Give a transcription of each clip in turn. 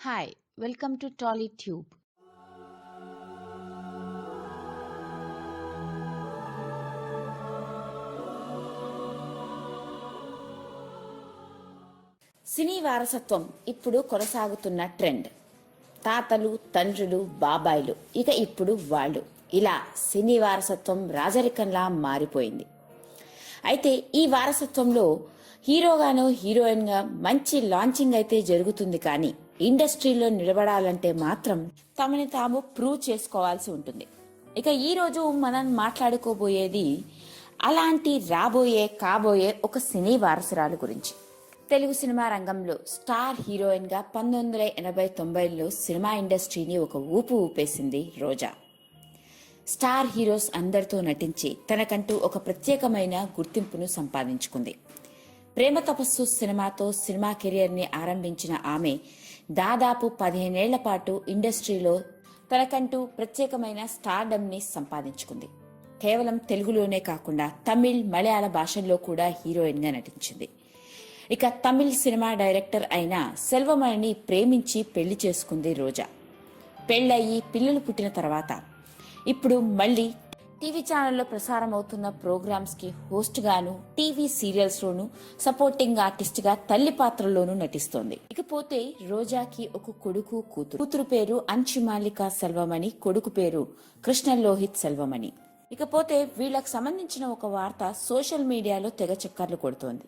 Hi, welcome to TollyTube. సినీ వారసత్వం ఇప్పుడు కొనసాగుతున్న ట్రెండ్. తాతలు తండ్రులు బాబాయిలు ఇక ఇప్పుడు వాళ్ళు. ఇలా సినీ వారసత్వం రాజరికంలా మారిపోయింది. అయితే ఈ వారసత్వంలో హీరోగానో హీరోయిన్గా మంచి లాంచింగ్ అయితే జరుగుతుంది కానీ ఇండస్ట్రీలో నిలబడాలంటే మాత్రం తమని తాము ప్రూవ్ చేసుకోవాల్సి ఉంటుంది. ఇక ఈరోజు మనం మాట్లాడుకోబోయేది అలాంటి రాబోయే కాబోయే ఒక సినీ వారసురాలు గురించి. తెలుగు సినిమా రంగంలో స్టార్ హీరోయిన్గా పంతొమ్మిది వందల ఎనభై తొంభైలో సినిమా ఇండస్ట్రీని ఒక ఊపు ఊపేసింది రోజా. స్టార్ హీరోస్ అందరితో నటించి తనకంటూ ఒక ప్రత్యేకమైన గుర్తింపును సంపాదించుకుంది. ప్రేమ తపస్సు సినిమాతో సినిమా కెరియర్ని ఆరంభించిన ఆమె దాదాపు పదిహేనేళ్ళ పాటు ఇండస్ట్రీలో తనకంటూ ప్రత్యేకమైన స్టార్డమ్ని సంపాదించుకుంది. కేవలం తెలుగులోనే కాకుండా తమిళ్ మలయాళ భాషల్లో కూడా హీరోయిన్గా నటించింది. ఇక తమిళ్ సినిమా డైరెక్టర్ అయిన సెల్వమణిని ప్రేమించి పెళ్ళి చేసుకుంది రోజా. పెళ్ళయి పిల్లలు పుట్టిన తర్వాత ఇప్పుడు మళ్ళీ టీవీ ఛానల్లో ప్రసారం అవుతున్న ప్రోగ్రామ్స్కి హోస్ట్ గాను టీవీ సీరియల్స్ లోను సపోర్టింగ్ ఆర్టిస్ట్గా తల్లి పాత్రలోనూ నటిస్తోంది. ఇకపోతే రోజాకి ఒక కొడుకు కూతురు. కూతురు పేరు అంశుమాలిక సెల్వమణి కొడుకు పేరు కృష్ణ లోహిత్ సెల్వమణి. ఇకపోతే వీళ్ళకు సంబంధించిన ఒక వార్త సోషల్ మీడియాలో తెగ చక్కర్లు కొడుతోంది.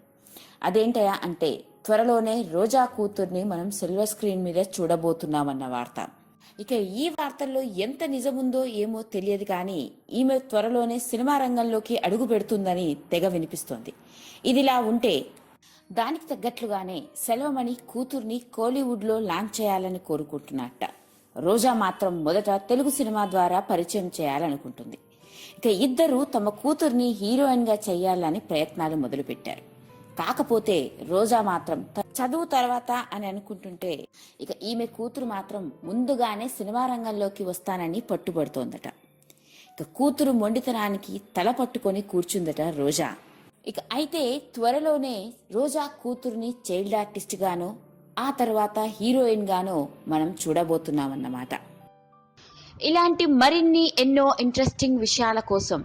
అదేంటయా అంటే త్వరలోనే రోజా కూతుర్ని మనం సిల్వర్ స్క్రీన్ మీద చూడబోతున్నామన్న వార్త. ఇక ఈ వార్తల్లో ఎంత నిజముందో ఏమో తెలియదు కానీ ఈమె త్వరలోనే సినిమా రంగంలోకి అడుగు పెడుతుందని తెగ వినిపిస్తోంది. ఇదిలా ఉంటే దానికి తగ్గట్లుగానే సెలవమణి కూతుర్ని కోలీవుడ్లో లాంచ్ చేయాలని కోరుకుంటున్నట్ట. రోజా మాత్రం మొదట తెలుగు సినిమా ద్వారా పరిచయం చేయాలనుకుంటుంది. ఇక ఇద్దరు తమ కూతుర్ని హీరోయిన్గా చేయాలని ప్రయత్నాలు మొదలుపెట్టారు. కాకపోతే రోజా మాత్రం చదువు తర్వాత అని అనుకుంటుంటే ఇక ఈమె కూతురు మాత్రం ముందుగానే సినిమా రంగంలోకి వస్తానని పట్టుబడుతోందట. ఇక కూతురు మొండితనానికి తల పట్టుకొని కూర్చుందట రోజా. ఇక అయితే త్వరలోనే రోజా కూతురుని చైల్డ్ ఆర్టిస్ట్ గాను ఆ తర్వాత హీరోయిన్ గాను మనం చూడబోతున్నామన్నమాట. ఇలాంటి మరిన్ని ఎన్నో ఇంట్రెస్టింగ్ విషయాల కోసం